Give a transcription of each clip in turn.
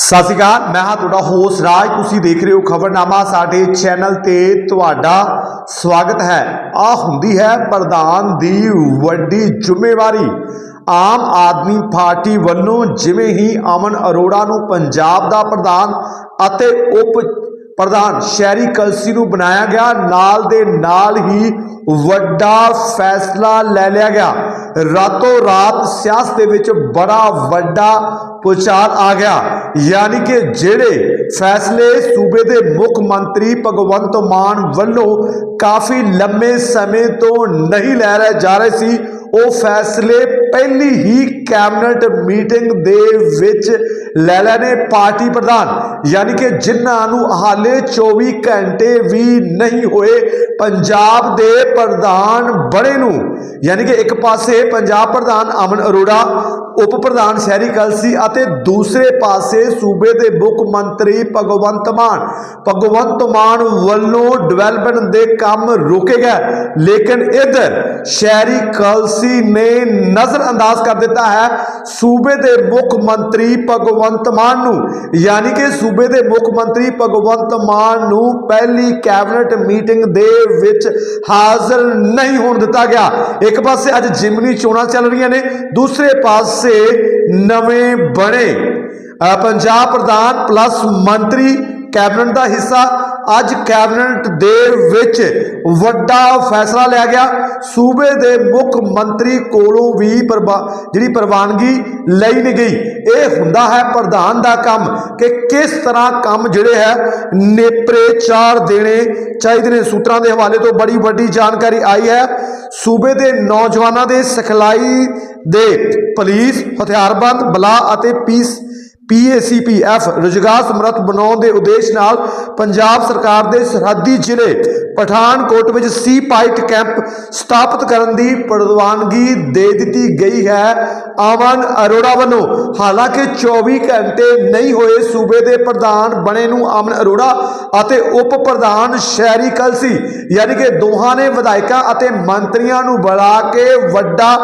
ਸਤਿ ਸ਼੍ਰੀ ਅਕਾਲ, ਮੈਂ ਹਾਂ ਤੁਹਾਡਾ ਹੋਸਟ ਰਾਜ। ਤੁਸੀਂ ਦੇਖ ਰਹੇ ਹੋ ਖਬਰਨਾਮਾ, ਸਾਡੇ ਚੈਨਲ ਤੇ ਤੁਹਾਡਾ ਸਵਾਗਤ ਹੈ। ਆ ਹੁੰਦੀ ਹੈ ਪ੍ਰਧਾਨ ਦੀ ਵੱਡੀ ਜ਼ਿੰਮੇਵਾਰੀ। ਆਮ ਆਦਮੀ ਪਾਰਟੀ ਵੱਲੋਂ ਜਿਵੇਂ ਹੀ ਅਮਨ ਅਰੋੜਾ ਨੂੰ ਪੰਜਾਬ ਦਾ ਪ੍ਰਧਾਨ ਅਤੇ ਉਪ ਪ੍ਰਧਾਨ ਸ਼ਹਿਰੀ ਕਲਸੀ ਨੂੰ ਬਣਾਇਆ ਗਿਆ, ਨਾਲ ਦੇ ਨਾਲ ਹੀ ਵੱਡਾ ਫੈਸਲਾ ਲੈ ਲਿਆ ਗਿਆ। ਰਾਤੋਂ ਰਾਤ ਸਿਆਸਤ ਦੇ ਵਿੱਚ ਬੜਾ ਵੱਡਾ ਪੁਚਾਰ ਆ ਗਿਆ। ਯਾਨੀ ਕਿ ਜਿਹੜੇ ਫੈਸਲੇ ਸੂਬੇ ਦੇ ਮੁੱਖ ਮੰਤਰੀ ਭਗਵੰਤ ਮਾਨ ਵੱਲੋਂ ਕਾਫੀ ਲੰਮੇ ਸਮੇਂ ਤੋਂ ਨਹੀਂ ਲੈ ਰਹੇ ਜਾ ਰਹੇ ਸੀ ਉਹ ਫੈਸਲੇ ਪਹਿਲੀ ਹੀ ਕੈਬਨਿਟ ਮੀਟਿੰਗ ਦੇ ਵਿੱਚ ਲੈ ਲੈਣੇ ਪਾਰਟੀ ਪ੍ਰਧਾਨ। ਯਾਨੀ ਕਿ ਜਿਨ੍ਹਾਂ ਨੂੰ ਹਾਲੇ 24 ਘੰਟੇ ਵੀ ਨਹੀਂ ਹੋਏ ਪੰਜਾਬ ਦੇ ਪ੍ਰਧਾਨ ਬਣੇ ਨੂੰ। ਯਾਨੀ ਕਿ ਇੱਕ ਪਾਸੇ ਪੰਜਾਬ ਪ੍ਰਧਾਨ ਅਮਨ ਅਰੋੜਾ, ਉਪ ਪ੍ਰਧਾਨ ਸ਼ਹਿਰੀ ਕਲਸੀ ਅਤੇ ਦੂਸਰੇ ਪਾਸੇ ਸੂਬੇ ਦੇ ਮੁੱਖ ਮੰਤਰੀ ਭਗਵੰਤ ਮਾਨ। ਭਗਵੰਤ ਮਾਨ ਵੱਲੋਂ ਡਿਵੈਲਪਮੈਂਟ ਦੇ ਕੰਮ ਰੋਕੇ ਗਏ, ਲੇਕਿਨ ਇਧਰ ਸ਼ਹਿਰੀ ਕਲਸੀ ਨੇ ਨਜ਼ਰ ਅੰਦਾਜ਼ ਕਰ ਦਿੱਤਾ ਹੈ ਸੂਬੇ ਦੇ ਮੁੱਖ ਮੰਤਰੀ ਭਗਵੰਤ ਮਾਨ ਨੂੰ। ਯਾਨੀ ਕਿ ਸੂਬੇ ਦੇ ਮੁੱਖ ਮੰਤਰੀ ਭਗਵੰਤ ਮਾਨ ਨੂੰ ਪਹਿਲੀ ਕੈਬਨਿਟ ਮੀਟਿੰਗ ਦੇ ਵਿੱਚ ਹਾਜ਼ਰ ਨਹੀਂ ਹੋਣ ਦਿੱਤਾ ਗਿਆ। ਇੱਕ ਪਾਸੇ ਅੱਜ ਜਿਮਨੀ ਚੋਣਾਂ ਚੱਲ ਰਹੀਆਂ ਨੇ, ਦੂਸਰੇ ਪਾਸੇ ਨਵੇਂ ਬਣੇ। ਪੰਜਾਬ ਪ੍ਰਧਾਨ ਪਲੱਸ ਮੰਤਰੀ ਕੈਬਨਿਟ ਦਾ ਹਿੱਸਾ ਅੱਜ ਕੈਬਨਿਟ ਦੇ ਵਿੱਚ ਵੱਡਾ ਫੈਸਲਾ ਲਿਆ ਗਿਆ। ਸੂਬੇ ਦੇ ਮੁੱਖ ਮੰਤਰੀ ਕੋਲੋਂ ਵੀ ਪ੍ਰਵਾ- ਜਿਹੜੀ ਪ੍ਰਵਾਨਗੀ ਲਈ ਨਹੀਂ ਗਈ। ਇਹ ਹੁੰਦਾ ਹੈ ਪ੍ਰਧਾਨ ਦਾ ਕੰਮ ਕਿ ਕਿਸ ਤਰ੍ਹਾਂ ਕੰਮ ਜਿਹੜੇ ਹੈ, ਨੇਪਰੇ ਚਾਰ ਦੇਣੇ ਚਾਹੀਦੇ ਨੇ। ਸੂਤਰਾਂ ਦੇ ਹਵਾਲੇ ਤੋਂ ਬੜੀ ਵੱਡੀ ਜਾਣਕਾਰੀ ਆਈ ਹੈ। ਸੂਬੇ ਦੇ ਨੌਜਵਾਨਾਂ ਦੇ ਸਿਖਲਾਈ ਦੇ ਪੁਲਿਸ, ਹਥਿਆਰਬੰਦ ਬਲਾ ਅਤੇ ਪੀਸ ਪੀਏਸੀਪੀਐਫ ਰੁਜ਼ਗਾਰ ਸਮਰੱਥ ਬਣਾਉਣ ਦੇ ਉਦੇਸ਼ ਨਾਲ ਪੰਜਾਬ ਸਰਕਾਰ ਦੇ ਸਰਹੱਦੀ ਜ਼ਿਲ੍ਹੇ ਪਠਾਨਕੋਟ ਵਿੱਚ ਸੀ ਪਾਈਟ ਕੈਂਪ ਸਥਾਪਿਤ ਕਰਨ ਦੀ ਪ੍ਰਵਾਨਗੀ ਦੇ ਦਿੱਤੀ ਗਈ ਹੈ। ਅਮਨ ਅਰੋੜਾ ਵੱਲੋਂ, ਹਾਲਾਂਕਿ 24 ਘੰਟੇ ਨਹੀਂ ਹੋਏ ਸੂਬੇ ਦੇ ਪ੍ਰਧਾਨ ਬਣੇ ਨੂੰ ਅਮਨ ਅਰੋੜਾ ਅਤੇ ਉਪ ਪ੍ਰਧਾਨ ਸ਼ਹਿਰੀ ਕਲਸੀ, ਯਾਨੀ ਕਿ ਦੋਹਾਂ ਨੇ ਵਿਧਾਇਕਾਂ ਅਤੇ ਮੰਤਰੀਆਂ ਨੂੰ ਬੁਲਾ ਕੇ ਵੱਡਾ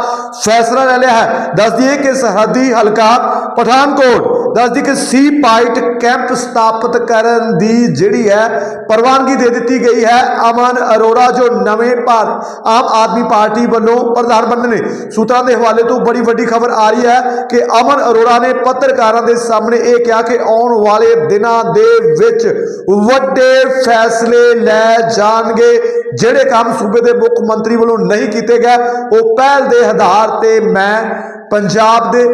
ਫੈਸਲਾ ਲੈ ਲਿਆ ਹੈ। ਦੱਸ ਦਈਏ ਕਿ ਸਰਹੱਦੀ ਹਲਕਾ ਪਠਾਨਕੋਟ ਦੱਸਦੀ ਕਿ ਸੀ ਪਾਈਟ ਕੈਂਪ ਸਥਾਪਿਤ ਕਰਨ ਦੀ ਜਿਹੜੀ ਹੈ ਪ੍ਰਵਾਨਗੀ ਦੇ ਦਿੱਤੀ ਗਈ ਹੈ ਅਮਨ ਅਰੋੜਾ, ਜੋ ਨਵੇਂ ਭਾਰਤ ਆਮ ਆਦਮੀ ਪਾਰਟੀ ਵੱਲੋਂ ਪ੍ਰਧਾਨ ਬਣੇ ਨੇ। ਸੂਤਰਾਂ ਦੇ ਹਵਾਲੇ ਤੋਂ ਬੜੀ ਵੱਡੀ ਖਬਰ ਆ ਰਹੀ ਹੈ ਕਿ ਅਮਨ ਅਰੋੜਾ ਨੇ ਪੱਤਰਕਾਰਾਂ ਦੇ ਸਾਹਮਣੇ ਇਹ ਕਿਹਾ ਕਿ ਆਉਣ ਵਾਲੇ ਦਿਨਾਂ ਦੇ ਵਿੱਚ ਵੱਡੇ ਫੈਸਲੇ ਲੈ ਜਾਣਗੇ। ਜਿਹੜੇ ਕੰਮ ਸੂਬੇ ਦੇ ਮੁੱਖ ਮੰਤਰੀ ਵੱਲੋਂ ਨਹੀਂ ਕੀਤੇ ਗਏ, ਉਹ ਪਹਿਲ ਦੇ ਆਧਾਰ ਤੇ ਮੈਂ ਪੰਜਾਬ ਦੇ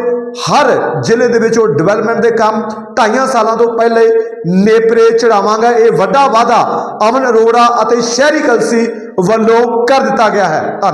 ਹਰ ਜ਼ਿਲ੍ਹੇ ਦੇ ਵਿੱਚ ਉਹ ਡਿਵੈਲਪਮੈਂਟ ਦੇ ਕੰਮ ਢਾਈਆਂ ਸਾਲਾਂ ਤੋਂ ਪਹਿਲੇ ਨੇਪਰੇ ਚੜਾਵਾਂਗਾ। ਇਹ ਵੱਡਾ ਵਾਅਦਾ ਅਮਨ ਅਰੋੜਾ ਅਤੇ ਸ਼ਹਿਰੀ ਕਲਸੀ ਵੱਲੋਂ ਕਰ ਦਿੱਤਾ ਗਿਆ ਹੈ। ਧੰਨਵਾਦ।